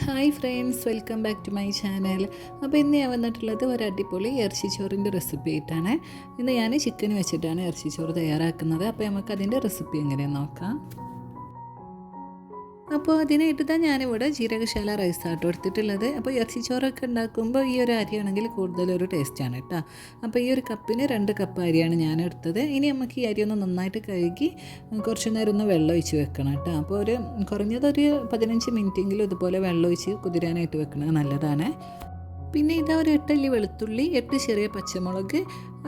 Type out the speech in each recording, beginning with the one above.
Hi friends welcome back to my channel. അപ്പോൾ ഇന്ന് ഞാൻ വന്നിട്ടുള്ളത് ഒരു അടിപൊളി ഇറച്ചിച്ചോറിന്റെ റെസിപ്പി ആയിട്ടാണ്. ഇന്ന് ഞാൻ ചിക്കൻ വെച്ചിട്ടാണ് ഇറച്ചിച്ചോറ് തയ്യാറാക്കുന്നത്. അപ്പോൾ നമുക്ക് അതിന്റെ റെസിപ്പി എങ്ങനെയാണെന്ന് നോക്കാം. അപ്പോൾ അതിനായിട്ട് തന്നെ ഞാനിവിടെ ജീരകശാല റൈസ് ആട്ടോ എടുത്തിട്ടുള്ളത്. അപ്പോൾ ഇറച്ചിച്ചോറൊക്കെ ഉണ്ടാക്കുമ്പോൾ ഈ ഒരു അരിയാണെങ്കിൽ കൂടുതലൊരു ടേസ്റ്റാണ് കേട്ടോ. അപ്പോൾ ഈ ഒരു കപ്പിന് രണ്ട് കപ്പ് അരിയാണ് ഞാൻ എടുത്തത് ഇനി നമുക്ക് ഈ അരി ഒന്ന് നന്നായിട്ട് കഴുകി കുറച്ച് നേരം ഒന്ന് വെള്ളം ഒഴിച്ച് വെക്കണം കേട്ടോ. അപ്പോൾ ഒരു കുറഞ്ഞതൊരു പതിനഞ്ച് മിനിറ്റെങ്കിലും ഇതുപോലെ വെള്ളം ഒഴിച്ച് കുതിരാനായിട്ട് വെക്കുന്നത് നല്ലതാണ്. പിന്നെ ഇതാ ഒരു എട്ടല്ലി വെളുത്തുള്ളി എട്ട് ചെറിയ പച്ചമുളക്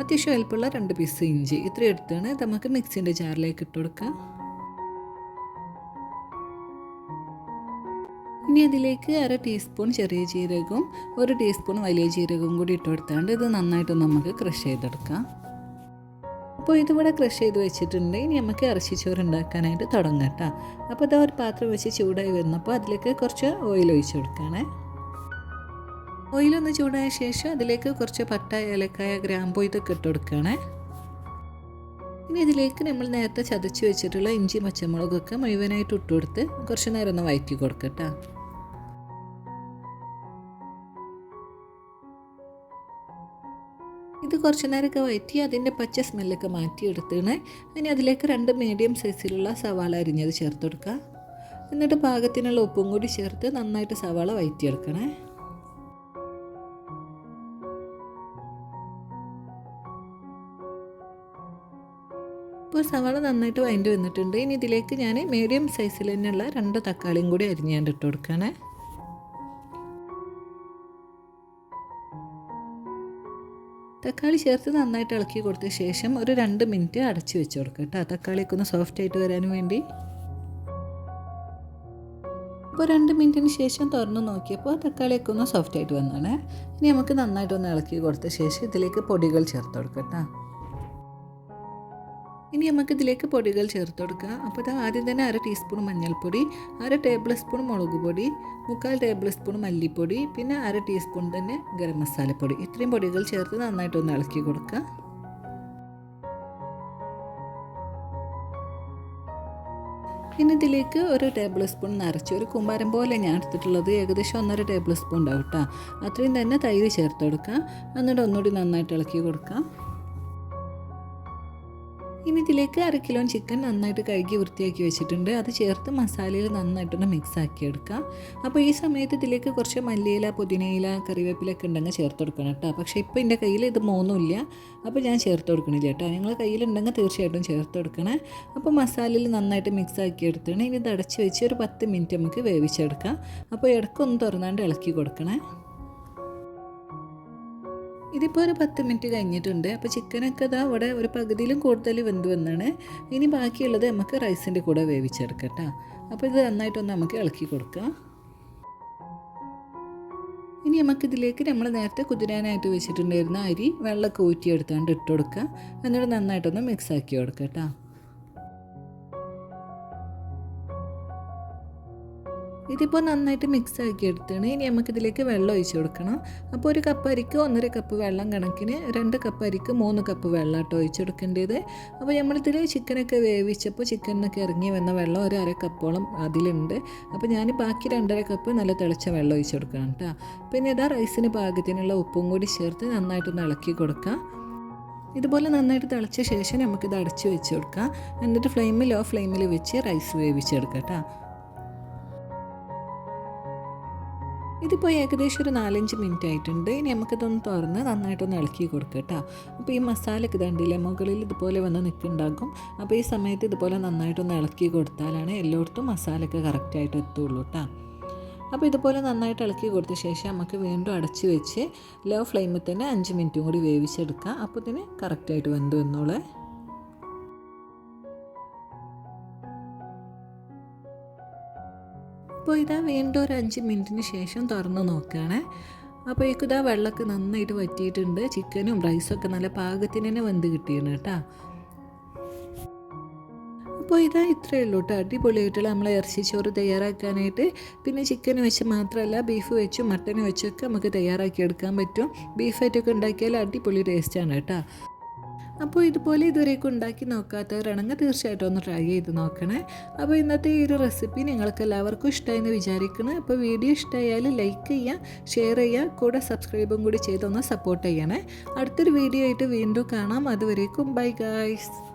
അത്യാവശ്യം എളുപ്പമുള്ള രണ്ട് പീസ് ഇഞ്ചി. ഇത്രയും എടുത്താണ്. നമുക്ക് മിക്സിന്റെ ജാറിലേക്ക് ഇട്ട് കൊടുക്കാം. ഇനി അതിലേക്ക് അര ടീസ്പൂൺ ചെറിയ ജീരകവും ഒരു ടീസ്പൂൺ വലിയ ജീരകവും കൂടി ഇട്ട് കൊടുത്താണ്ട് ഇത് നന്നായിട്ട് നമുക്ക് ക്രഷ് ചെയ്തെടുക്കാം. അപ്പോൾ ഇതിവിടെ ക്രഷ് ചെയ്ത് വെച്ചിട്ടുണ്ട്. ഇനി നമുക്ക് ഇറച്ചിച്ചോറ് ഉണ്ടാക്കാനായിട്ട് തുടങ്ങാം കേട്ടോ. അപ്പോൾ ഇതാ ഒരു പാത്രം വെച്ച് ചൂടായി വരുന്നപ്പോൾ അതിലേക്ക് കുറച്ച് ഓയിൽ ഒഴിച്ച് കൊടുക്കുകയാണേ ഓയിലൊന്ന് ചൂടായ ശേഷം അതിലേക്ക് കുറച്ച് പട്ട ഏലക്കായ ഗ്രാമ്പൂ ഇതൊക്കെ ഇട്ട് കൊടുക്കണേ. ഇനി ഇതിലേക്ക് നമ്മൾ നേരത്തെ ചതച്ച് വെച്ചിട്ടുള്ള ഇഞ്ചി പച്ചമുളകൊക്കെ മുഴുവനായിട്ട് ഇട്ട് കൊടുത്ത് കുറച്ച് നേരം ഒന്ന് വഴറ്റി കൊടുക്കട്ടോ ഇത് കുറച്ച് നേരമൊക്കെ വയറ്റി അതിന്റെ പച്ച സ്മെല്ലൊക്കെ മാറ്റിയെടുത്താണ് ഇനി അതിലേക്ക് രണ്ട് മീഡിയം സൈസിലുള്ള സവാള അരിഞ്ഞത് ചേർത്ത് കൊടുക്കുക. എന്നിട്ട് പാകത്തിനുള്ള ഉപ്പും കൂടി ചേർത്ത് നന്നായിട്ട് സവാള വയറ്റിയെടുക്കണേ. ഇപ്പോൾ സവാള നന്നായിട്ട് വഴണ്ടി വന്നിട്ടുണ്ട്. ഇനി ഇതിലേക്ക് ഞാൻ മീഡിയം സൈസിൽ തന്നെയുള്ള രണ്ട് തക്കാളിയും കൂടി അരിഞ്ഞാണ്ട് ഇട്ട് കൊടുക്കണേ. തക്കാളി ചേർത്ത് നന്നായിട്ട് ഇളക്കി കൊടുത്ത ശേഷം ഒരു രണ്ട് മിനിറ്റ് അടച്ച് വെച്ച് കൊടുക്കുക കേട്ടോ. തക്കാളിയൊക്കെ ഒന്ന് സോഫ്റ്റ് ആയിട്ട് വരാൻ വേണ്ടി. അപ്പോൾ രണ്ട് മിനിറ്റിന് ശേഷം തുറന്ന് നോക്കിയപ്പോൾ തക്കാളിയൊക്കെ ഒന്ന് സോഫ്റ്റ് ആയിട്ട് വന്നാണ് ഇനി നമുക്ക് നന്നായിട്ടൊന്ന് ഇളക്കി കൊടുത്ത ശേഷം ഇതിലേക്ക് പൊടികൾ ചേർത്ത് കൊടുക്കാം കേട്ടോ. ഇനി നമുക്ക് ഇതിലേക്ക് പൊടികൾ ചേർത്ത് കൊടുക്കുക. അപ്പോൾ ഇത് ആദ്യം തന്നെ അര ടീസ്പൂൺ മഞ്ഞൾപ്പൊടി അര ടേബിൾ സ്പൂൺ മുളക് പൊടി മുക്കാൽ ടേബിൾ സ്പൂൺ മല്ലിപ്പൊടി പിന്നെ അര ടീസ്പൂൺ തന്നെ ഗരം മസാലപ്പൊടി. ഇത്രയും പൊടികൾ ചേർത്ത് നന്നായിട്ടൊന്ന് ഇളക്കി കൊടുക്കുക. പിന്നെ ഇതിലേക്ക് ഒരു ടേബിൾ സ്പൂൺ നിറച്ച് ഒരു കുമ്പാരം പോലെ ഞാൻ എടുത്തിട്ടുള്ളത് ഏകദേശം ഒന്നര ടേബിൾ സ്പൂൺ ഉണ്ടാവും കേട്ടോ. അത്രയും തന്നെ തൈര് ചേർത്ത് കൊടുക്കുക. എന്നിട്ട് ഒന്നുകൂടി നന്നായിട്ട് ഇളക്കി കൊടുക്കുക. ഇനി ഇതിലേക്ക് അര കിലോ ചിക്കൻ നന്നായിട്ട് കഴുകി വൃത്തിയാക്കി വെച്ചിട്ടുണ്ട്. അത് ചേർത്ത് മസാലയിൽ നന്നായിട്ടൊന്ന് മിക്സ് ആക്കി എടുക്കാം. അപ്പോൾ ഈ സമയത്ത് ഇതിലേക്ക് കുറച്ച് മല്ലിയില പുതിനയില കറിവേപ്പിലൊക്കെ ഉണ്ടെങ്കിൽ ചേർത്ത് കൊടുക്കണം കേട്ടോ. പക്ഷേ ഇപ്പോൾ എന്റെ കയ്യിൽ ഇത് മൂന്നുമില്ല അപ്പോൾ ഞാൻ ചേർത്ത് കൊടുക്കണില്ല കേട്ടോ. നിങ്ങളുടെ കയ്യിലുണ്ടെങ്കിൽ തീർച്ചയായിട്ടും ചേർത്ത് കൊടുക്കണേ. അപ്പോൾ മസാലയിൽ നന്നായിട്ട് മിക്സ് ആക്കി എടുത്തിട്ട് ഇനി ഇത് അടച്ച് വെച്ച് ഒരു പത്ത് മിനിറ്റ് നമുക്ക് വേവിച്ചെടുക്കാം. അപ്പോൾ ഇടയ്ക്കൊന്ന് തുറന്നാണ്ട് ഇളക്കി കൊടുക്കണേ. ഇതിപ്പോൾ ഒരു പത്ത് മിനിറ്റ് കഴിഞ്ഞിട്ടുണ്ട്. അപ്പോൾ ചിക്കനൊക്കെ ഇതാ അവിടെ ഒരു പകുതിയിലും കൂടുതൽ വെന്ത് വന്നാണ്. ഇനി ബാക്കിയുള്ളത് നമുക്ക് റൈസിന്റെ കൂടെ വേവിച്ചെടുക്കട്ടോ. അപ്പോൾ ഇത് നന്നായിട്ടൊന്ന് നമുക്ക് ഇളക്കി കൊടുക്കാം. ഇനി നമുക്കിതിലേക്ക് നമ്മൾ നേരത്തെ കുതിരാനായിട്ട് വെച്ചിട്ടുണ്ടായിരുന്ന അരി വെള്ളമൊക്കെ ഊറ്റിയെടുത്താണ്ട് ഇട്ട് കൊടുക്കുക എന്നിട്ട് നന്നായിട്ടൊന്ന് മിക്സ് ആക്കി കൊടുക്കുക കേട്ടോ ഇതിപ്പോൾ നന്നായിട്ട് മിക്സ് ആക്കി എടുത്താണ്. ഇനി നമുക്കിതിലേക്ക് വെള്ളം ഒഴിച്ച് കൊടുക്കണം. അപ്പോൾ ഒരു കപ്പ് അരിക്ക് ഒന്നര കപ്പ് വെള്ളം കണക്കിന് രണ്ട് കപ്പ് അരിക്ക് മൂന്ന് കപ്പ് വെള്ളം കേട്ടോ ഒഴിച്ചെടുക്കേണ്ടത് അപ്പോൾ നമ്മളിതിൽ ചിക്കനൊക്കെ വേവിച്ചപ്പോൾ ചിക്കനൊക്കെ ഇറങ്ങി വന്ന വെള്ളം ഒരു അര കപ്പോളം അതിലുണ്ട്. അപ്പോൾ ഞാൻ ബാക്കി രണ്ടര കപ്പ് നല്ല തിളച്ച വെള്ളം ഒഴിച്ച് കൊടുക്കണം കേട്ടോ പിന്നെ ഇതാ റൈസിന് പാകത്തിനുള്ള ഉപ്പും കൂടി ചേർത്ത് നന്നായിട്ടൊന്ന് ഇളക്കി കൊടുക്കാം. ഇതുപോലെ നന്നായിട്ട് തിളച്ച ശേഷം നമുക്കിത് അടച്ച് വെച്ച് കൊടുക്കാം. എന്നിട്ട് ഫ്ലെയിമിൽ ലോ ഫ്ലെയിമിൽ വെച്ച് റൈസ് വേവിച്ചെടുക്കാം കേട്ടോ ഇതിപ്പോൾ ഏകദേശം ഒരു നാലഞ്ച് മിനിറ്റ് ആയിട്ടുണ്ട്. ഇനി നമുക്കിതൊന്ന് തുറന്ന് നന്നായിട്ടൊന്ന് ഇളക്കി കൊടുക്കുക കേട്ടോ അപ്പോൾ ഈ മസാലയ്ക്ക് ഇതുണ്ടല്ലേ മുകളിൽ ഇതുപോലെ വന്ന് നിൽക്കുന്നുണ്ടാകും അപ്പോൾ ഈ സമയത്ത് ഇതുപോലെ നന്നായിട്ടൊന്ന് ഇളക്കി കൊടുത്താലാണ് എല്ലായിടത്തും മസാലയൊക്കെ കറക്റ്റായിട്ട് എത്തുള്ളൂ കേട്ടോ അപ്പോൾ ഇതുപോലെ നന്നായിട്ട് ഇളക്കി കൊടുത്ത ശേഷം നമുക്ക് വീണ്ടും അടച്ച് വെച്ച് ലോ ഫ്ലെയിമിൽ തന്നെ അഞ്ച് മിനിറ്റും കൂടി വേവിച്ചെടുക്കാം. അപ്പോൾ ഇതിന് കറക്റ്റായിട്ട് വെന്ത് വന്നോളേ. അപ്പോൾ ഇതാ വീണ്ടും ഒരു അഞ്ച് മിനിറ്റിന് ശേഷം തുറന്ന് നോക്കുകയാണേ. അപ്പോൾ ഇക്കു ഇതാ വെള്ളമൊക്കെ നന്നായിട്ട് വറ്റിയിട്ടുണ്ട്. ചിക്കനും റൈസൊക്കെ നല്ല പാകത്തിന് തന്നെ വെന്ത് കിട്ടിയാണ് കേട്ടോ. അപ്പോൾ ഇതാ ഇത്രയേ ഉള്ളൂ കേട്ടോ. അടിപൊളിയായിട്ടുള്ള നമ്മളെ ഇറച്ചിച്ചോറ് തയ്യാറാക്കാനായിട്ട്. പിന്നെ ചിക്കൻ വെച്ച് മാത്രമല്ല ബീഫ് വെച്ചും മട്ടൻ വെച്ചൊക്കെ നമുക്ക് തയ്യാറാക്കി എടുക്കാൻ പറ്റും. ബീഫായിട്ടൊക്കെ ഉണ്ടാക്കിയാൽ അടിപൊളി ടേസ്റ്റാണ് കേട്ടോ. അപ്പോൾ ഇതുപോലെ ഇതുവരെയൊക്കെ ഉണ്ടാക്കി നോക്കാത്തവരാണെങ്കിൽ തീർച്ചയായിട്ടും ഒന്ന് ട്രൈ ചെയ്ത് നോക്കണേ. അപ്പോൾ ഇന്നത്തെ ഈ ഒരു റെസിപ്പി നിങ്ങൾക്ക് എല്ലാവർക്കും ഇഷ്ടമായെന്ന് വിചാരിക്കണേ. അപ്പോൾ വീഡിയോ ഇഷ്ടമായാൽ ലൈക്ക് ചെയ്യുക ഷെയർ ചെയ്യുക കൂടെ സബ്സ്ക്രൈബും കൂടി ചെയ്തൊന്ന് സപ്പോർട്ട് ചെയ്യണേ. അടുത്തൊരു വീഡിയോ ആയിട്ട് വീണ്ടും കാണാം. അതുവരേക്കും ബൈ ഗായ്സ്